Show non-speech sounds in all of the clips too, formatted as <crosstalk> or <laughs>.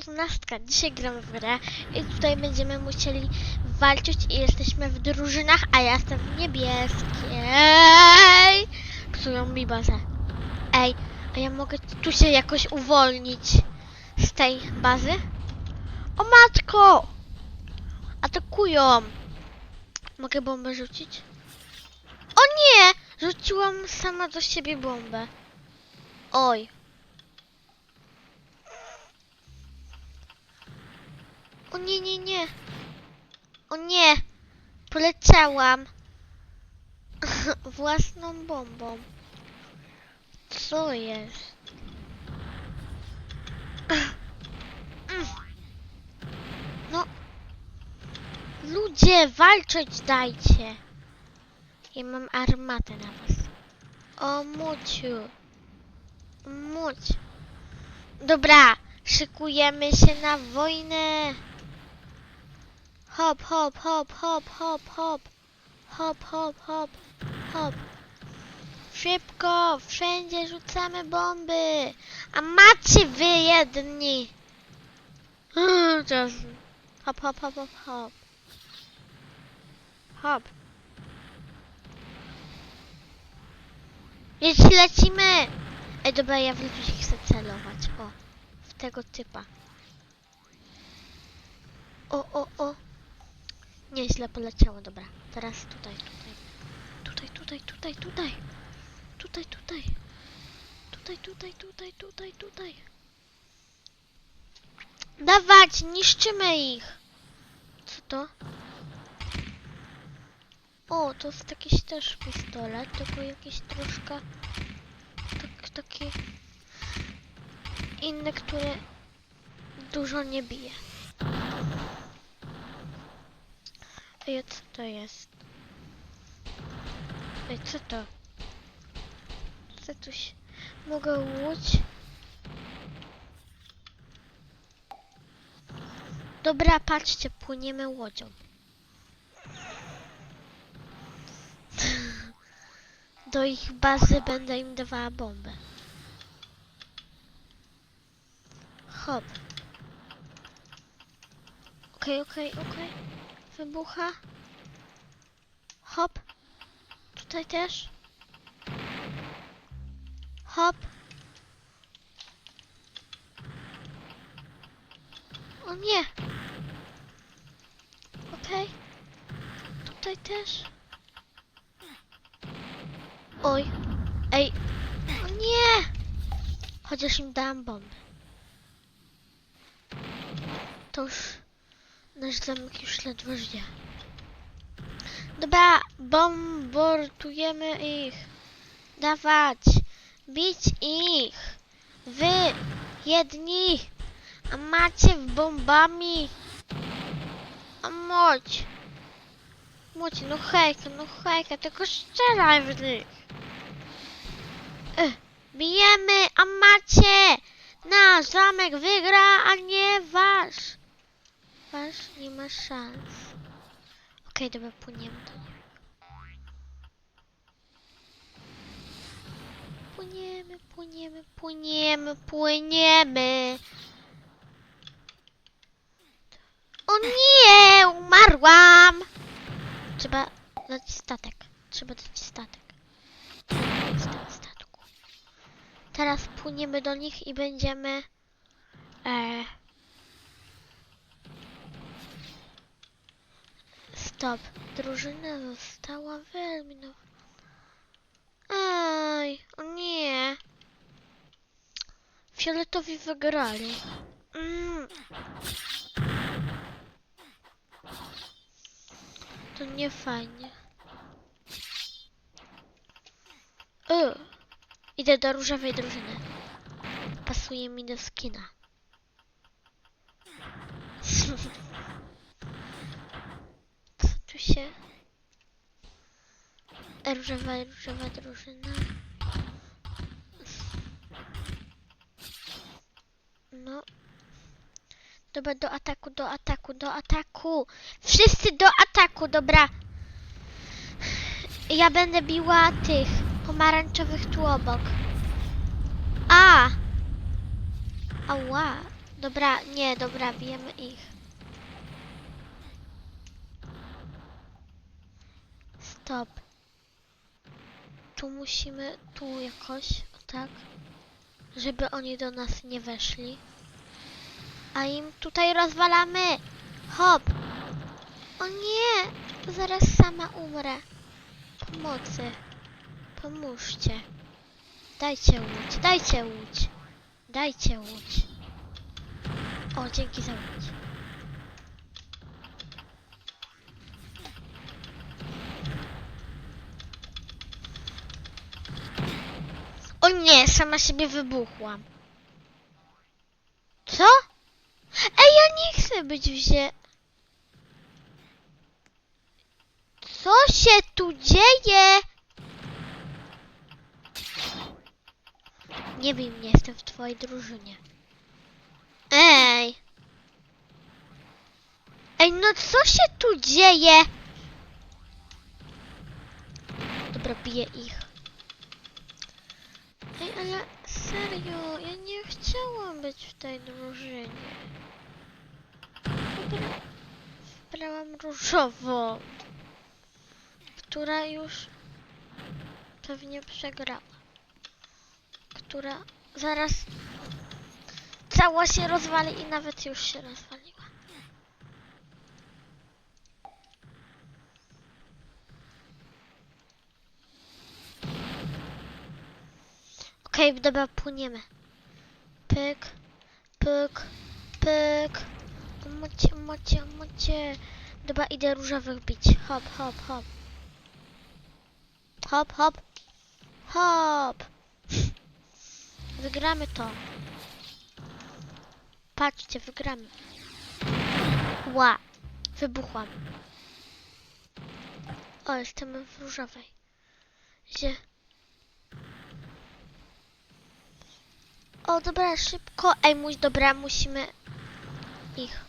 czternastka. Dzisiaj gramy w grę i tutaj będziemy musieli walczyć i jesteśmy w drużynach, a ja jestem w niebieskiej. Psują mi bazę. Ej, a ja mogę tu się jakoś uwolnić z tej bazy? O matko! Atakują! Mogę bombę rzucić? O nie! Rzuciłam sama do siebie bombę. Oj. O nie, nie, nie. O nie. Poleciałam. <laughs> Własną bombą. Co jest? <laughs> No. Ludzie, walczyć dajcie. Ja mam armatę na was. O, Muciu. Muć. Dobra, szykujemy się na wojnę. Hop, hop, hop, hop, hop, hop. Hop, hop, hop, hop. Szybko, wszędzie rzucamy bomby. A macie wy jedni. Hop, hop, hop, hop, hop. Hop. Jeśli lecimy! Ej, dobra, ja w ludzi chcę celować. O, w tego typa. O, o, o. Nieźle poleciało, dobra. Teraz tutaj, tutaj. Tutaj, tutaj, tutaj, tutaj. Tutaj, tutaj. Tutaj, tutaj, tutaj, tutaj, tutaj. Dawać, niszczymy ich. Co to? O, to jest jakiś też pistolet, tylko jakiś troszkę tak, taki inny, który dużo nie bije. Ej, co to jest? Ej, co to? Co tu się... Mogę łódź? Dobra, patrzcie, płyniemy łodzią. <laughs> Do ich bazy będę im dawała bombę. Hop. Okej, okej, okej. Wybucha. Hop. Tutaj też. Hop. O nie. Okej. Tutaj też. Oj. Ej. O nie. Chociaż im dałam bombę. To już nasz zamek już ledwo żyje. Dobra, bombardujemy ich. Dawać. Bić ich. Wy, jedni. A macie w bombami. A moć. Moć, no hejka, no hejka, tylko strzelaj w nich. Ech, bijemy, a macie. Nasz zamek wygra, a nie wasz. Wasz nie ma szans. Okej, dobra, płyniemy do. Płyniemy, płyniemy, płyniemy, płyniemy. O nie, umarłam. Trzeba dać statek. Trzeba dać statek. Sta- statku. Teraz płyniemy do nich i będziemy... E... Stop. Drużyna została wyeliminowana. Ej, o nie. Fioletowi wygrali. Mm. To nie fajnie. Idę do różowej drużyny. Pasuje mi do skina. Co tu się... Różowa, różowa drużyna. No. Dobra, do ataku, do ataku, do ataku. Wszyscy do ataku, dobra. Ja będę biła tych pomarańczowych tu obok. A! Ała. Dobra, nie, dobra, bijemy ich. Stop. Tu musimy, tu jakoś, tak, żeby oni do nas nie weszli. A im tutaj rozwalamy. Hop. O nie, zaraz sama umrę. Pomocy. Pomóżcie. Dajcie łódź, dajcie łódź. Dajcie łódź. O, dzięki za łódź. O nie, sama siebie wybuchłam. Co? Ej, ja nie chcę być wzię... Co się tu dzieje? Nie bij mnie, jestem w twojej drużynie. Ej! Ej, no co się tu dzieje? Dobra, biję ich. Ej, ale serio, ja nie chciałam być w tej drużynie. Wybra... Wybrałam różową, która już pewnie przegrała. Która zaraz cała się rozwali i nawet już się rozwaliła. Okej, dobra, płyniemy. Pyk, pyk, pyk. Mocie, mocie, mocie. Dobra, idę różowych bić. Hop, hop, hop. Hop, hop. Hop. <laughs> Wygramy to. Patrzcie, wygramy. Ła. Wybuchłam. O, jestem w różowej. Gdzie? O, dobra, szybko. Ej, mój, dobra, musimy ich.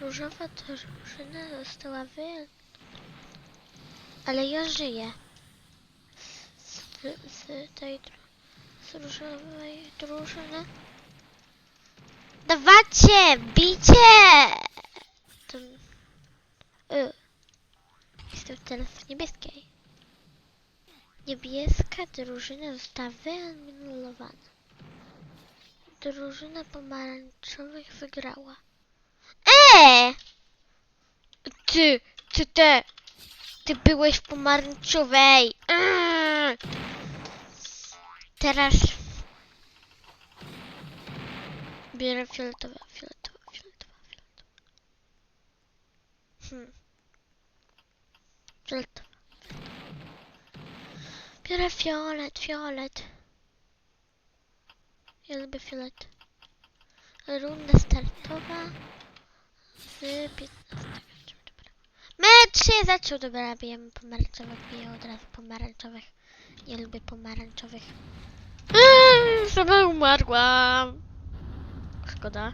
Różowa drużyna została wy... Ale ja żyję. Z, z tej... Z różowej drużyny. Dawajcie! Bijcie! To... Y. Jestem teraz w niebieskiej. Niebieska drużyna została wyeliminowana. Drużyna pomarańczowych wygrała. Eee! Ty, ty te, ty byłeś w pomarańczowej. Mm. Teraz bierę fioletowa, fioletowa, fioletowa, fioletowa. Hmm. Fioletowa. Biorę fiolet, fiolet. Ja lubię fiolet. Runda startowa z 15. Dobra. Mecz się zaczął. Dobra, bijemy pomarańczowych, biję od razu pomarańczowych. Nie lubię pomarańczowych. Eee, Sama umarłam. Szkoda.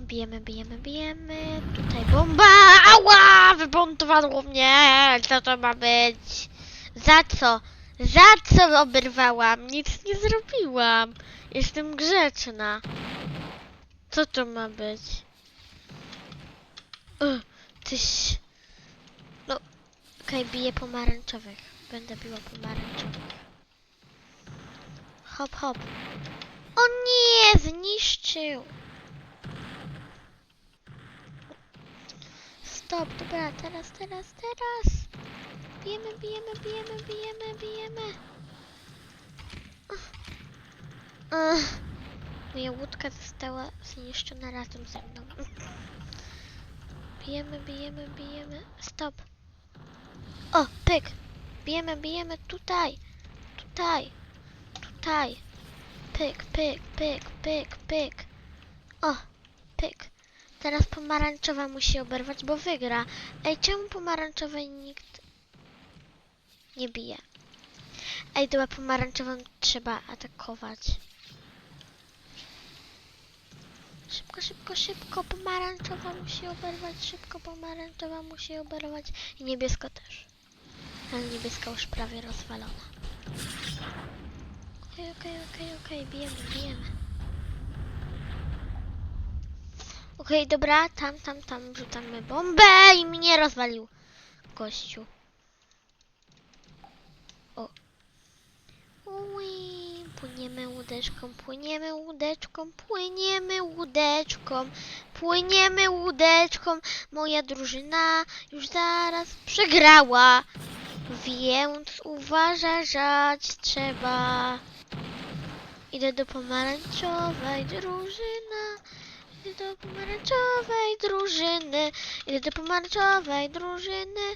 Bijemy, bijemy, bijemy. Tutaj bomba! Ała! Wybątowało mnie! Co to ma być? Za co? Za co oberwałam? Nic nie zrobiłam. Jestem grzeczna. Co to ma być? Ugh, tyś... No, okej, biję pomarańczowych. Będę biła pomarańczowych. Hop, hop. O nie, zniszczył. Stop, dobra, teraz, teraz, teraz. Bijemy, bijemy, bijemy, bijemy, bijemy. Moja łódka została zniszczona razem ze mną. Bijemy, bijemy, bijemy. Stop. O, pyk. Bijemy, bijemy tutaj. Tutaj. Tutaj. Pyk, pyk, pyk, pyk, pyk. O, pyk. Teraz pomarańczowa musi oberwać, bo wygra. Ej, czemu pomarańczowej nikt nie bije. Ej, dobra, pomarańczową trzeba atakować. Szybko, szybko, szybko, pomarańczowa musi oberwać, szybko, pomarańczowa musi oberwać i niebiesko też. Ale niebieska już prawie rozwalona. Okej, okay, okej, okay, okej, okay, okej, bijemy, bijemy. Okej, okay, dobra, tam, tam, tam wrzucamy bombę i mnie rozwalił gościu. Płyniemy łódeczką, płyniemy łódeczką, płyniemy łódeczką, płyniemy łódeczką. Moja drużyna już zaraz przegrała, więc uważać trzeba. Idę do pomarańczowej drużyny. Idę do pomarańczowej drużyny. Idę do pomarańczowej drużyny.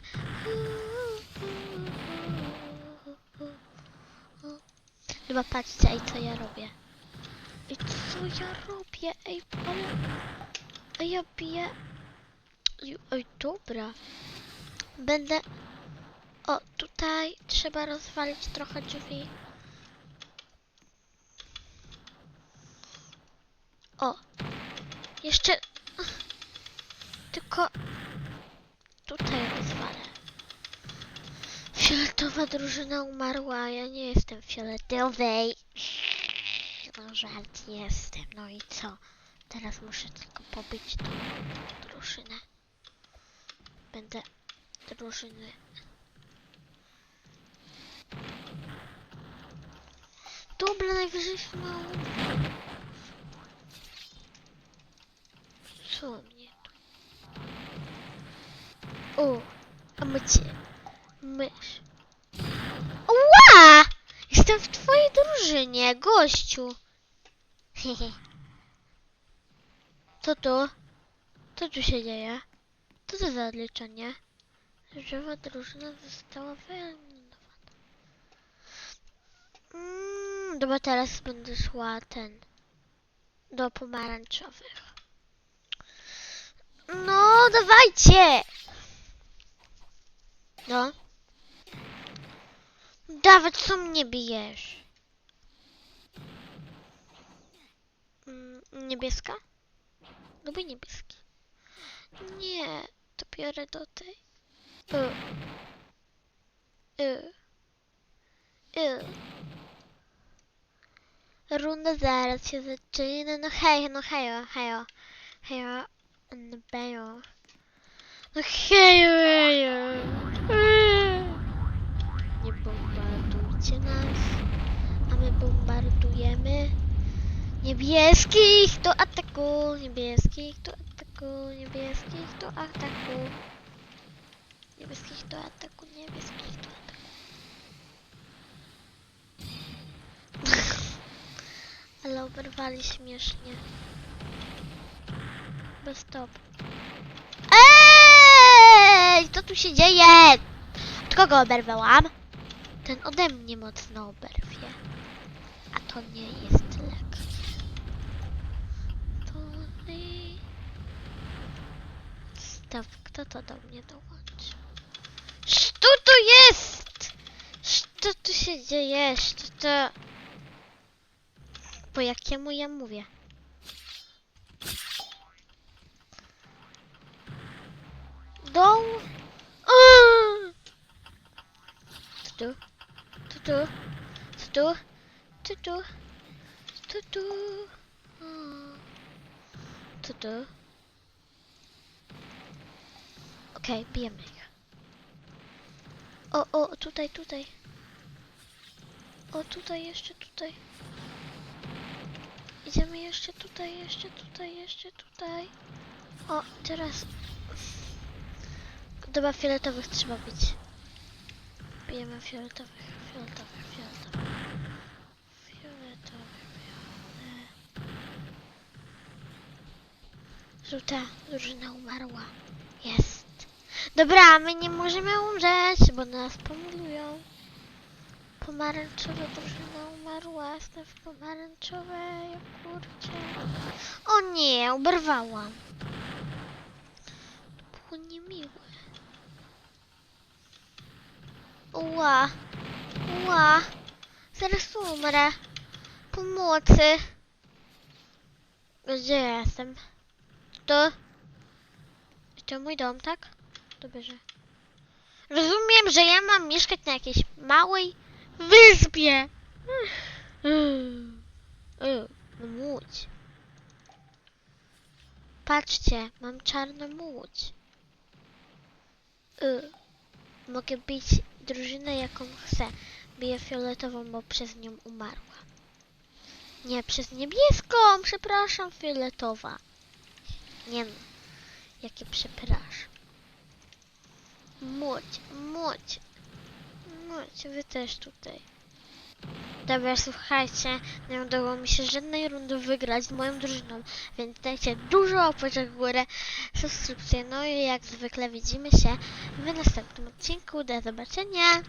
Chyba patrzcie, ej, co ja robię. Ej, co ja robię? Ej, ale... Ej, ja biję... Ej, Ej, dobra. Będę... O, tutaj trzeba rozwalić trochę drzwi. O, jeszcze... Tylko... Tutaj rozwalę. Fioletowa drużyna umarła, ja nie jestem fioletowej. No żart jestem, no i co? Teraz muszę tylko pobić tą drużynę. Będę drużyny. Dobra, najwyżej mało. Co mnie tu? O, a mycie. Mysz. Jestem w twojej drużynie, gościu. <laughs> Co to? Co tu się dzieje? Co to za odliczenie? Żywa drużyna została wyeliminowana. Mm, dobra, teraz będę szła ten. Do pomarańczowych. No, dawajcie! No. Dawać, co mnie bijesz? Mm, niebieska? Lubię niebieski. Nie, to biorę do tej. Y. Y. Y. Runda zaraz się zaczyna. No hej, no hejo, hejo. Hejo. No bejo. No hejo, hejo. Bombardujcie nas, a my bombardujemy. Niebieskich do ataku, niebieskich do ataku, niebieskich do ataku. Niebieskich do ataku, niebieskich do ataku. <laughs> Ale oberwali śmiesznie. Bez stop. Ej! Co tu się dzieje? Od kogo oberwałam? Ten ode mnie mocno oberwie. A to nie jest lekkie. To nie... Stop, kto to do mnie dołączy? Co tu jest? Co tu się dzieje? Co to... Po jakiemu ja mówię? Dół? Uuu! Co tu? Co tu? Co tu? Co tu? Co tu? Co tu? Okej, bijemy ich. O, o, tutaj, tutaj. O, tutaj, jeszcze tutaj. Idziemy jeszcze tutaj, jeszcze tutaj, jeszcze tutaj. O, teraz... Dobra, fioletowych trzeba bić. Bijemy fioletowych, fioletowych, fioletowych. Fioletowych, fioletowych. Żółta drużyna umarła. Jest. Dobra, my nie możemy umrzeć, bo nas pomylują. Pomarańczowa drużyna umarła, jestem w pomarańczowej, kurczę. O nie, oberwałam. To było niemiłe. Ła, ła, zaraz umrę. Pomocy. Gdzie ja jestem? To? To mój dom, tak? Dobrze. Rozumiem, że ja mam mieszkać na jakiejś małej wyspie. Łódź. Patrzcie, mam czarną łódź. Mogę bić drużynę jaką chcę. Biję fioletową, bo przez nią umarła. Nie, przez niebieską, przepraszam, fioletowa. Nie no, jakie przepraszam. Młodź, młodź, młodź, wy też tutaj. Dobra, słuchajcie, nie udało mi się żadnej rundy wygrać z moją drużyną, więc dajcie dużo łapeczek w górę, subskrypcję, no i jak zwykle widzimy się w następnym odcinku. Do zobaczenia!